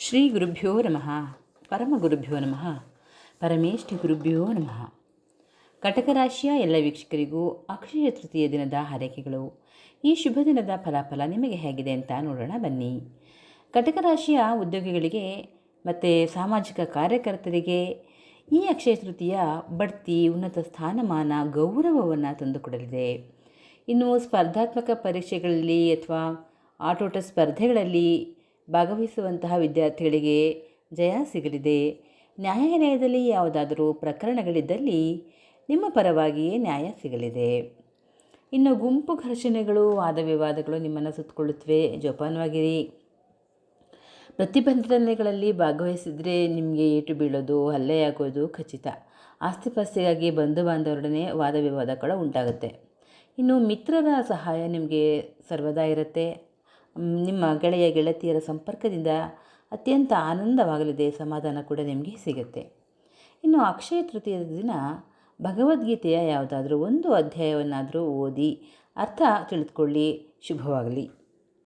ಶ್ರೀ ಗುರುಭ್ಯೋ ನಮಃ. ಪರಮ ಗುರುಭ್ಯೋ ನಮಃ. ಪರಮೇಷ್ಠಿ ಗುರುಭ್ಯೋ ನಮಃ. ಕಟಕ ರಾಶಿಯ ಎಲ್ಲ ವೀಕ್ಷಕರಿಗೂ ಅಕ್ಷಯ ತೃತೀಯ ದಿನದ ಹಾರೈಕೆಗಳು. ಈ ಶುಭ ದಿನದ ಫಲಾಫಲ ನಿಮಗೆ ಹೇಗಿದೆ ಅಂತ ನೋಡೋಣ ಬನ್ನಿ. ಕಟಕ ರಾಶಿಯ ಉದ್ಯೋಗಿಗಳಿಗೆ ಮತ್ತು ಸಾಮಾಜಿಕ ಕಾರ್ಯಕರ್ತರಿಗೆ ಈ ಅಕ್ಷಯ ತೃತೀಯ ಬಡ್ತಿ, ಉನ್ನತ ಸ್ಥಾನಮಾನ, ಗೌರವವನ್ನು ತಂದುಕೊಡಲಿದೆ ಇನ್ನು ಸ್ಪರ್ಧಾತ್ಮಕ ಪರೀಕ್ಷೆಗಳಲ್ಲಿ ಅಥವಾ ಆಟೋಟ ಸ್ಪರ್ಧೆಗಳಲ್ಲಿ ಭಾಗವಹಿಸುವಂತಹ ವಿದ್ಯಾರ್ಥಿಗಳಿಗೆ ಜಯ ಸಿಗಲಿದೆ. ನ್ಯಾಯಾಲಯದಲ್ಲಿ ಯಾವುದಾದರೂ ಪ್ರಕರಣಗಳಿದ್ದಲ್ಲಿ ನಿಮ್ಮ ಪರವಾಗಿಯೇ ನ್ಯಾಯ ಸಿಗಲಿದೆ. ಇನ್ನು ಗುಂಪು ಘರ್ಷಣೆಗಳು, ವಾದ ವಿವಾದಗಳು ನಿಮ್ಮನ್ನು ಸುತ್ತಕೊಳ್ಳುತ್ತವೆ. ಜೋಪಾನವಾಗಿರಿ. ಪ್ರತಿಭಟನೆಗಳಲ್ಲಿ ಭಾಗವಹಿಸಿದರೆ ನಿಮಗೆ ಏಟು ಬೀಳೋದು, ಹಲ್ಲೆಯಾಗೋದು ಖಚಿತ. ಆಸ್ತಿಪಾಸ್ತಿಗಾಗಿ ಬಂಧು ಬಾಂಧವರೊಡನೆ ವಾದ ವಿವಾದಗಳು ಉಂಟಾಗುತ್ತೆ. ಇನ್ನು ಮಿತ್ರರ ಸಹಾಯ ನಿಮಗೆ ಸರ್ವದಾ ಇರುತ್ತೆ. ನಿಮ್ಮ ಗೆಳೆಯ ಗೆಳತಿಯರ ಸಂಪರ್ಕದಿಂದ ಅತ್ಯಂತ ಆನಂದವಾಗಲಿದೆ ಸಮಾಧಾನ ಕೂಡ ನಿಮಗೆ ಸಿಗುತ್ತೆ. ಇನ್ನು ಅಕ್ಷಯ ತೃತೀಯದ ದಿನ ಭಗವದ್ಗೀತೆಯ ಯಾವುದಾದ್ರೂ ಒಂದು ಅಧ್ಯಾಯವನ್ನಾದರೂ ಓದಿ ಅರ್ಥ ತಿಳಿದುಕೊಳ್ಳಿ. ಶುಭವಾಗಲಿ.